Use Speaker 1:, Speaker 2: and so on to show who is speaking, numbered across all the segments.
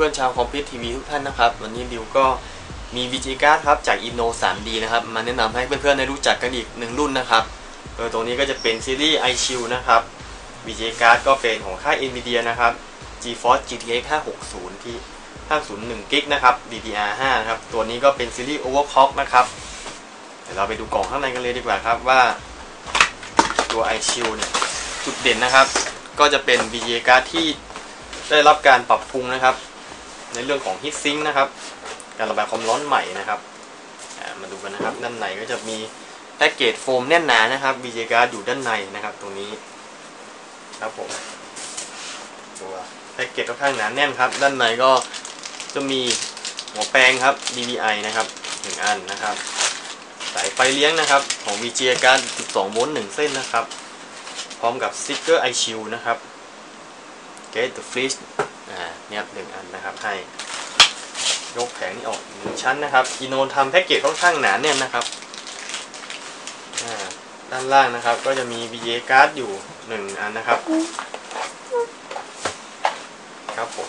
Speaker 1: เพื่อนๆชาวคอมพิวทีวีทุกท่านนะครับ วันนี้ดิวก็มี VG Card ครับจาก Inno 3D นะครับ มาแนะนำให้เพื่อนๆได้รู้จักกันอีกหนึ่งรุ่นนะครับ โดยตรงนี้ก็จะเป็นซีรีส์ iShield นะครับ VG Card ก็เป็นของค่าย Nvidia นะครับ GeForce GTX 560 ที่ 501 g b นะครับ DDR5 นะครับ ตัวนี้ก็เป็นซีรีส์ Overclock นะครับ เดี๋ยวเราไปดูกล่องข้างในกันเลยดีกว่าครับว่า ตัว iShield เนี่ยจุดเด่นนะครับ ก็จะเป็น VG card ที่ได้รับการปรับปรุงนะครับ ในเรื่องของ heat sink นะครับ การระบายความร้อนใหม่นะครับมาดูกันนะครับ ด้านในก็จะมีแพ็กเกจโฟมแน่นหนานะครับ VGA card อยู่ด้านในนะครับ ตรงนี้ครับผมตัวแพ็กเกจค่อนข้างหนาแน่นครับ ด้านในก็จะมีหัวแปรงครับ DVI นะครับหนึ่งอันนะครับ สายไฟเลี้ยงนะครับของ VGA card 12โวลต์1เส้นนะครับ พร้อมกับสติ๊กเกอร์ iShield นะครับ Get the Fridge เนี่ยหนึ่งอันนะครับให้ยกแผงนี้ออกหนึ่งชั้นนะครับอีโนทำแพ็กเกจค่อนข้างหนาแน่นนะครับอ่าด้านล่างนะครับ ก็จะมี VGA card อยู่หนึ่งอันนะครับ ครับผม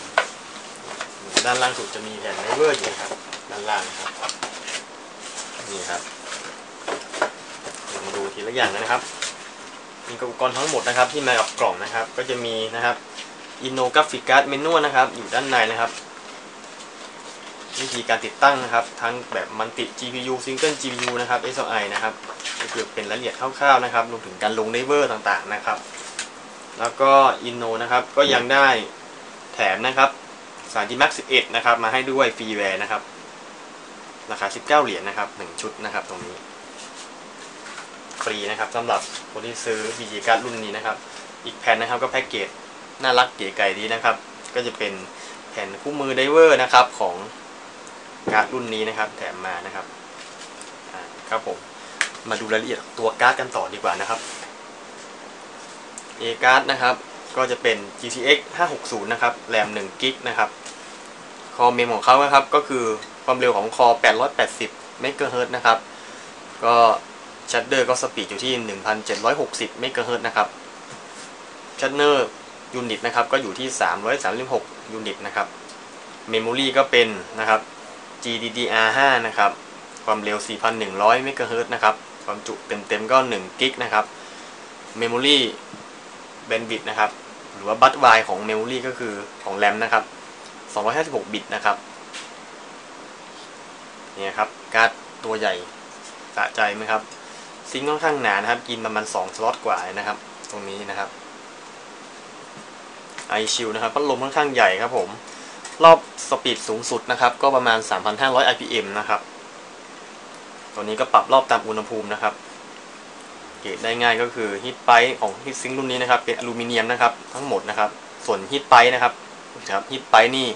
Speaker 1: ด้านล่างสุดจะมีแผ่นไนเวอร์อยู่นะครับ ด้านล่างนะครับ นี่ครับเรามาดูทีละอย่างนะครับ มีอุปกรณ์ทั้งหมดนะครับ ที่มากับกล่องนะครับ ก็จะมีนะครับ Inno Graphic Card Menu นะครับ อยู่ด้านในนะครับ วิธีการติดตั้งนะครับ ทั้งแบบมันติ GPU Single GPU นะครับ SLI นะครับก็คือเป็นรายละเอียดคร่าวๆนะครับรวมถึงการลงไดเวอร์ต่างๆนะครับ แล้วก็ Inno นนะครับก็ยังได้แถมนะครับสาร G-Max 11นะครับ มาให้ด้วยฟรีแวร์นะครับ ราคา 19 เหรียญนะครับ 1 ชุดนะครับตรงนี้ ฟรีนะครับสำหรับคนที่ซื้อ VG Card รุ่นนี้นะครับ อีกแผ่นนะครับก็แพ็กเกจ น่ารักเก๋ไก่ดีนะครับ ก็จะเป็นแผ่นคู่มือไดเวอร์นะครับของการ์ดรุ่นนี้นะครับ แถมมานะครับครับผมมาดูรายละเอียดตัวการ์ดกันต่อดีกว่านะครับ A การ์ดนะครับ ก็จะเป็น GTX 560 นะครับ แรม1กิกนะครับ คอเมมของเขานะครับ ก็คือความเร็วของคอ 880เมกะเฮิรตนะครับ ก็ชัดเดอร์ก็สปีดอยู่ที่ 1,760เมกะเฮิรตนะครับชัดเนอร์ ยูนิตนะครับก็อยู่ที่ 336 ยูนิตนะครับเมมโมรีก็เป็นนะครับ GDDR5 นะครับ ความเร็ว 4,100 เมกะเฮิรตซ์นะครับ ความจุเต็มๆก็1กิกนะครับเมมโมรีแบนด์วิดนะครับ หรือว่าบัตไวของเมมโมรีก็คือของแรมนะครับ256 บิตนะครับเนี่ยครับการ์ดตัวใหญ่สะใจไหมครับ ซิงค่อนข้างหนานะครับ กินประมาณ 2 สล็อตกว่านะครับ ตรงนี้นะครับ ไอชิลนะครับพัดลมค่อนข้างใหญ่ครับผม รอบสปีดสูงสุดนะครับ ก็ประมาณ 3,500 rpm นะครับ ตัวนี้ก็ปรับรอบตามอุณหภูมินะครับเกตได้ง่ายก็คือฮีทไพของฮีทซิงรุ่นนี้นะครับ เป็นอลูมิเนียมนะครับ ทั้งหมดนะครับ ส่วนฮีทไพนะครับนะครับฮีทไพนี่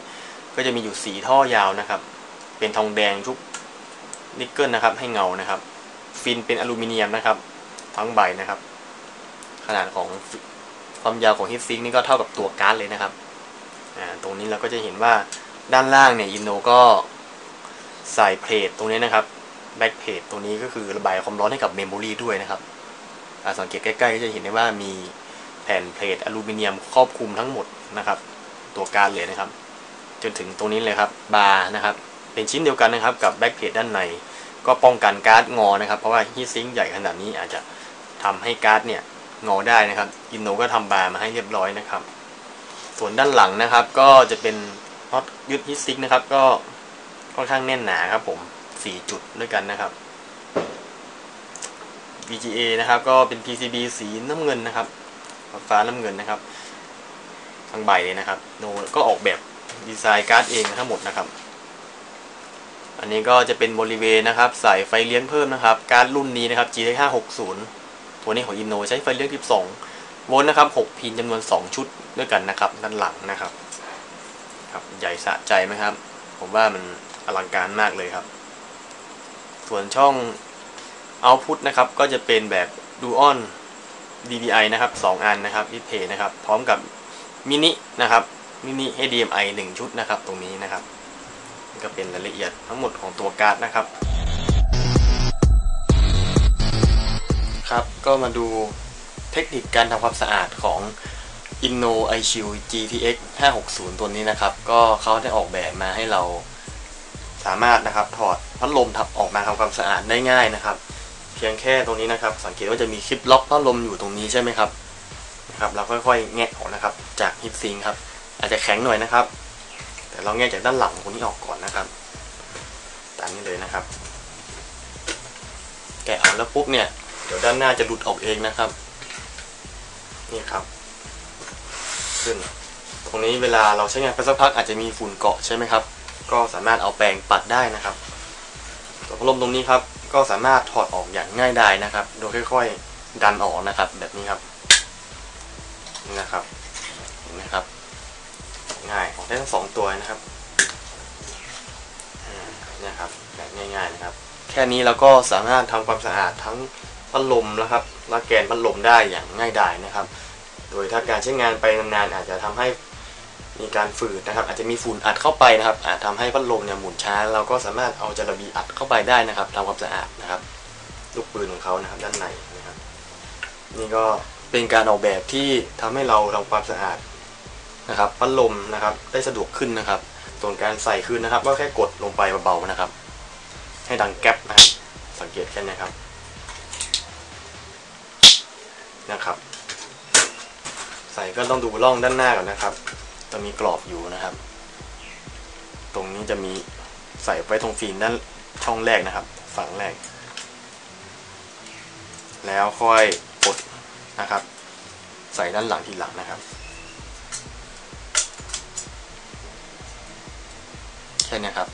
Speaker 1: ก็จะมีอยู่สีท่อยาวนะครับ เป็นทองแดงทุกนิกเกิลนะครับ ให้เงานะครับ ฟินเป็นอลูมิเนียมนะครับ ทั้งใบนะครับ ขนาดของ ความยาวของฮีทซิงนี่ก็เท่ากับตัวการ์ดเลยนะครับตรงนี้เราก็จะเห็นว่าด้านล่างเนี่ยอินโนก็ใส่เพลทตรงนี้นะครับแบ็กเพลทตรงนี้ก็คือระบายความร้อนให้กับเมมโมรีด้วยนะครับสังเกตใกล้ๆก็จะเห็นได้ว่ามีแผ่นเพลทอลูมิเนียมครอบคลุมทั้งหมดนะครับ ตัวการ์ดเลยนะครับ จนถึงตรงนี้เลยครับบาร์นะครับ เป็นชิ้นเดียวกันนะครับกับแบ็กเพจด้านใน ก็ป้องกันการ์ดงอนะครับ เพราะว่าฮีทซิงค์ใหญ่ขนาดนี้อาจจะทำให้การ์ดเนี่ย งอได้นะครับอินโนก็ทำบาร์มาให้เรียบร้อยนะครับ ส่วนด้านหลังนะครับ ก็จะเป็นน็อตยึดฮีทซิงค์นะครับ ก็ค่อนข้างแน่นหนาครับผม4จุดด้วยกันนะครับ VGA นะครับ ก็เป็น PCB สีน้ำเงินนะครับ ฟ้าน้ำเงินนะครับทั้งใบเลยนะครับ โนก็ออกแบบดีไซน์การ์ดเองทั้งหมดนะครับ อันนี้ก็จะเป็นบริเวณนะครับใส่ไฟเลี้ยงเพิ่มนะครับ การ์ดรุ่นนี้นะครับ GTX 560 ตัวนี้ของ Inno ใช้ไฟเลี้ยง 12 โวลต์นะครับ 6 พินจำนวน 2 ชุดด้วยกันนะครับ ด้านหลังนะครับ ครับ ใหญ่สะใจไหมครับ ผมว่ามันอลังการมากเลยครับ ส่วนช่อง Output นะครับ ก็จะเป็นแบบ Dual DVI นะครับ 2 อันนะครับดิสเพย์นะครับ พร้อมกับมินินะครับ มินิ HDMI 1 ชุดนะครับ ตรงนี้นะครับ ก็เป็นรายละเอียดทั้งหมดของตัวการ์ดนะครับ ครับ ก็มาดูเทคนิคการทำความสะอาดของ Inno iShield GTX 560 ตัวนี้นะครับ ก็เขาได้ออกแบบมาให้เราสามารถนะครับถอดพัดลมทับออกมาทำความสะอาดได้ง่ายนะครับ เพียงแค่ตรงนี้นะครับ สังเกตว่าจะมีคลิปล็อกพัดลมอยู่ตรงนี้ใช่ไหมครับนะครับ เราค่อยๆแงะออกนะครับ จากฮิตซิงครับ อาจจะแข็งหน่อยนะครับ แต่เราแงะจากด้านหลังตรงนี้ออกก่อนนะครับตามนี้เลยนะครับ แกะออกแล้วปุ๊บเนี่ย เดี๋ยวด้านหน้าจะหลุดออกเองนะครับ นี่ครับ ขึ้น ตรงนี้เวลาเราใช้งานไปสักพักอาจจะมีฝุ่นเกาะใช่ไหมครับ ก็สามารถเอาแปรงปัดได้นะครับตัวพัดลมตรงนี้ครับ ก็สามารถถอดออกอย่างง่ายดายนะครับ โดยค่อยๆ ดันออกนะครับ แบบนี้ครับนี่นะครับเห็นไหมครับ ง่ายออกได้ทั้งสองตัวนะครับเนี่ยครับแบบง่ายๆนะครับ แค่นี้เราก็สามารถทำความสะอาดทั้ง พัดลมนะครับและแกนพัดลมได้อย่างง่ายดายนะครับ โดยถ้าการใช้งานไปนานๆอาจจะทำให้มีการฝืดนะครับ อาจจะมีฝุ่นอัดเข้าไปนะครับ อาจทำให้พัดลมเนี่ยหมุนช้า เราก็สามารถเอาจาระบีอัดเข้าไปได้นะครับทำความสะอาดนะครับ ลูกปืนของเขานะครับด้านในนะครับ นี่ก็เป็นการออกแบบที่ทำให้เราทำความสะอาดนะครับพัดลมนะครับได้สะดวกขึ้นนะครับ ส่วนการใส่คืนนะครับ ก็แค่กดลงไปเบาๆนะครับ ให้ดังแก๊ปนะครับสังเกตแค่นี้ครับ นะครับ ใส่ก็ต้องดูร่องด้านหน้าก่อนนะครับ จะมีกรอบอยู่นะครับ ตรงนี้จะมีใส่ไว้ตรงฟิล์มด้านช่องแรกนะครับ ฝั่งแรก แล้วค่อยกดนะครับ ใส่ด้านหลังทีหลังนะครับ แค่นี้ครับ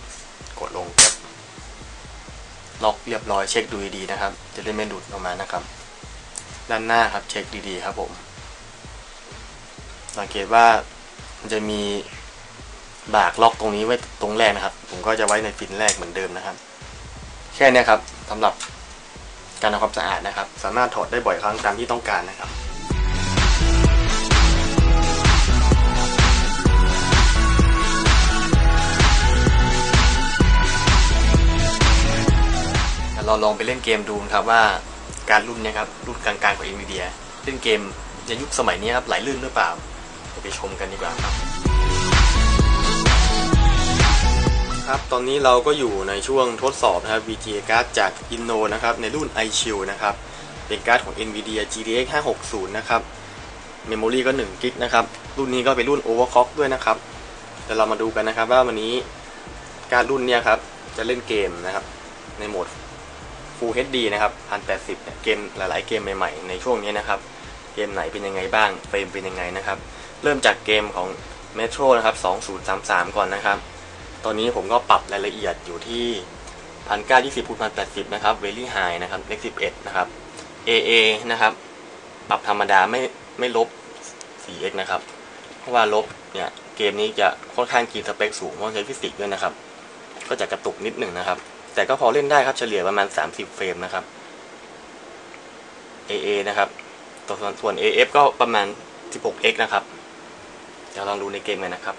Speaker 1: กดลงแป๊บล็อกเรียบร้อยเช็คดูดีๆนะครับ จะได้ไม่หลุดออกมานะครับ ด้านหน้าครับเช็คดีๆครับผม สังเกตว่ามันจะมีบากล็อกตรงนี้ไว้ตรงแรกนะครับ ผมก็จะไว้ในฟินแรกเหมือนเดิมนะครับ แค่นี้ครับสำหรับการทำความสะอาดนะครับ สามารถถอดได้บ่อยครั้งตามที่ต้องการนะครับเราลองไปเล่นเกมดูนะครับว่า การรุ่นนี้ครับ รุ่นกลางๆของ NVIDIA เล่นเกมในยุคสมัยนี้ครับไหลลื่นหรือเปล่าไปชมกันดีกว่าครับครับ ตอนนี้เราก็อยู่ในช่วงทดสอบนะครับ VGA card จาก Inno นะครับในรุ่น iShield นะครับเป็นการ์ดของ NVIDIA GTX 560 นะครับ Memory ก็1 g b นะครับ รุ่นนี้ก็เป็นรุ่น Overclock ด้วยนะครับเดี๋ยวเรามาดูกันนะครับว่าวันนี้การดรุ่นเนี้ยครับจะเล่นเกมนะครับในโหมด Full HD นะครับ1080เนี่ยเกมหลาย ๆ เกมใหม่ ๆ ในช่วงนี้นะครับ เกมไหนเป็นยังไงบ้าง เฟรมเป็นยังไงนะครับ เริ่มจากเกมของ Metro นะครับ2033 ก่อนนะครับ ตอนนี้ผมก็ปรับรายละเอียดอยู่ที่ 1920คูณ1080 นะครับ Very High นะครับ เลข 11 นะครับ AA นะครับ ปรับธรรมดาไม่ไม่ลบ 4x นะครับ เพราะว่าลบเนี่ยเกมนี้จะค่อนข้างกินสเปคสูงเพราะใช้ฟิสิกส์ด้วยนะครับ ก็จะกระตุกนิดหนึ่งนะครับ แต่ก็พอเล่นได้ครับเฉลี่ยประมาณ 30 เฟรมนะครับ AA นะครับตัวส่วนส่วน AF ก็ประมาณ 16x นะครับเดี๋ยวลองดูในเกมกันนะครับ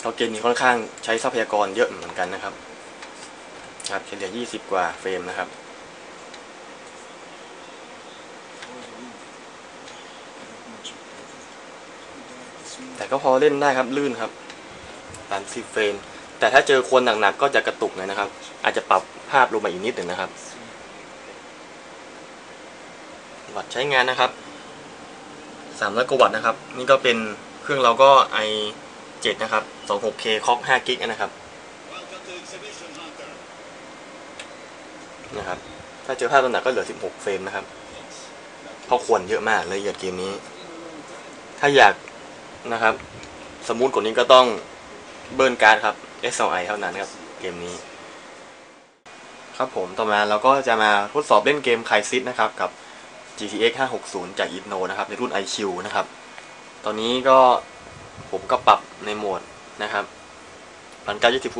Speaker 1: เพราะเกมนี้ค่อนข้างใช้ทรัพยากรเยอะเหมือนกันนะครับครับเฉลี่ย 20 กว่าเฟรมนะครับแต่ก็พอเล่นได้ครับลื่นครับ 30 เฟรม แต่ถ้าเจอคนหนักๆก็จะกระตุกหน่อยนะครับ อาจจะปรับภาพลงมาอีกนิดหนึ่งนะครับ วัตต์ใช้งานนะครับ300กว่าวัตต์นะครับ นี่ก็เป็นเครื่องเราก็ i7 นะครับ 26K คอก5กิกนะครับนะครับ ถ้าเจอภาพตัวหนักก็เหลือ 16 เฟรมนะครับเพราะควรเยอะมากเลยเอียดเกมนี้ ถ้าอยากนะครับ สมูทกว่านี้ก็ต้องเบิร์นการ์ดครับ S2i เท่านั้นครับเกมนี้ ครับผมต่อมาเราก็จะมาทดสอบเล่นเกมไคซิสนะครับกับ GTX 560 จาก Inno นะครับในรุ่น iQ นะครับ ตอนนี้ก็ผมก็ปรับในโหมดนะครับ1920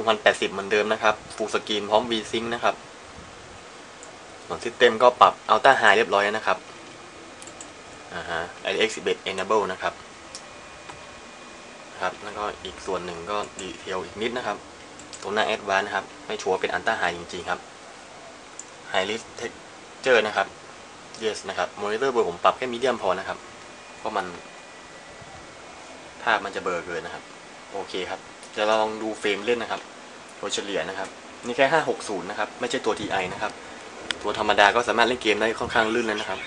Speaker 1: 1080 เหมือนเดิมนะครับ Full Screen พร้อม VSync นะครับ ส่วนซิสเต็มก็ปรับ Ultra High เรียบร้อยนะครับอ่าฮะ DirectX 11 Enable นะครับ ครับ แล้วก็อีกส่วนหนึ่งก็ดีเทลอีกนิดนะครับตรงหน้า Advanced นะครับ ไม่ชัวร์เป็น Ultra High จริงๆครับ High Risk Texture นะครับ Yes นะครับ Monitor เบอร์ผมปรับแค่ Medium พอนะครับ เพราะมัน ภาพมันจะเบลอเกินนะครับ โอเคครับเดี๋ยวเราลองดูเฟรมเล่นนะครับโดยเฉลี่ยนะครับ นี่แค่ 560 นะครับ ไม่ใช่ตัว TI นะครับ ตัวธรรมดาก็สามารถเล่นเกมได้ค่อนข้างลื่นเลยนะครับ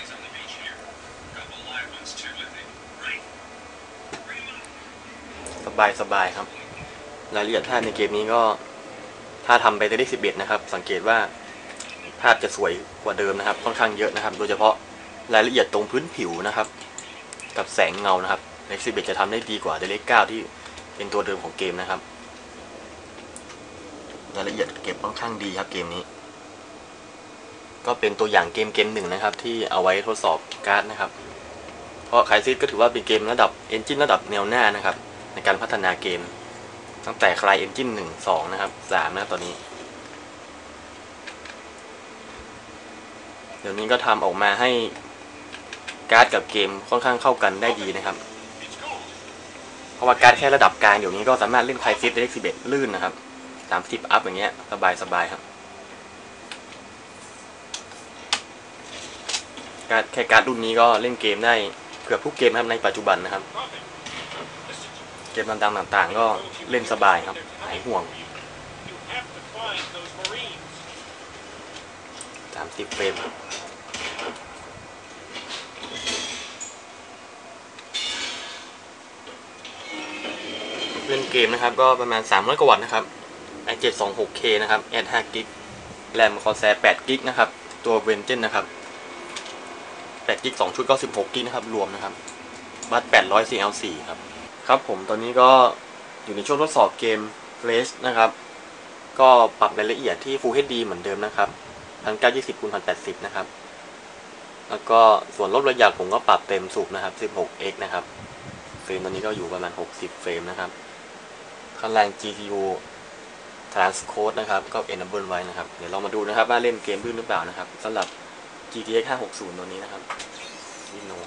Speaker 1: ส บายสบายครับ รายละเอียดภาพในเกมนี้ก็ ถ้าทำไปได้11นะครับ สังเกตว่าภาพจะสวยกว่าเดิมนะครับ ค่อนข้างเยอะนะครับ โดยเฉพาะรายละเอียดตรงพื้นผิวนะครับ กับแสงเงานะครับใน11จะทำได้ดีกว่าในเลข9ที่เป็นตัวเดิมของเกมนะครับ รายละเอียดเก็บค่อนข้างดีครับเกมนี้ ก็เป็นตัวอย่างเกมเกมหนึ่งนะครับ ที่เอาไว้ทดสอบการ์ดนะครับ เพราะไคซิสก็ถือว่าเป็นเกมระดับเอนจินระดับแนวหน้านะครับ ในการพัฒนาเกม ตั้งแต่คลายเอนจินหนึ่งสองนะครับสามนะตอนนี้ เดี๋ยวนี้ก็ทำออกมาให้การ์ดกับเกมค่อนข้างเข้ากันได้ดีนะครับ เพราะว่าการ์ดแค่ระดับกลางเดี๋ยวนี้ก็สามารถเล่นไคซิสได้เลขสิบเอ็ดลื่นนะครับสามสิบอัพอย่างเงี้ยสบายสบายครับ การแค่การรุ่นนี้ก็เล่นเกมได้เกือบทุกเกมครับในปัจจุบันนะครับ เกมดังๆต่างๆ ก็เล่นสบายครับหายห่วง 30 เฟรมเล่นเกมนะครับ ก็ประมาณ 300 กว่าวัตต์นะครับ i726K นะครับ แอด5กิกแรมคอแซ8กิกนะครับ ตัวเวนเจนนะครับ8กิก2ชุดก็ 16กิกนะครับ รวมนะครับ บัต800 CL4 ครับ ครับผมตอนนี้ก็อยู่ในช่วงทดสอบเกม r a c e นะครับ ก็ปรับรายละเอียดที่ Full HD เหมือนเดิมนะครับ1920คูณ1080 นะครับ แล้วก็ส่วนลดระยะผมก็ปรับเต็มสูบนะครับ 16x นะครับ เฟรมตอนนี้ก็อยู่ประมาณ 60 เฟรมนะครับข้างล่าง GPU transcode นะครับ ก็ enable ไว้นะครับ เดี๋ยวเรามาดูนะครับ ว่าเล่นเกมลื่นหรือเปล่านะครับสำหรับ GTX 560 ตัวนี้นะครับ Reno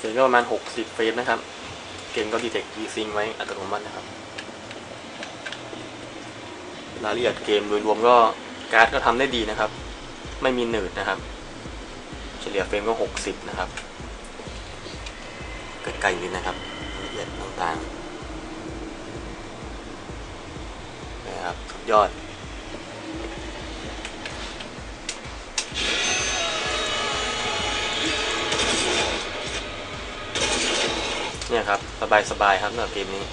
Speaker 1: เฟรมก็ประมาณ 60 เฟรมนะครับ เกมก็ detect G-Sync ไว้อัตโนมัตินะครับรายละเอียดเกมโดยรวมก็การ์ดก็ทำได้ดีนะครับ ไม่มีหนืดนะครับ เฉลี่ยเฟรมก็ 60 นะครับใกล้ๆเลยนะครับละเอียดต่างๆนะครับสุดยอด เนี่ยครับสบายๆครับสำหรับเกมนี้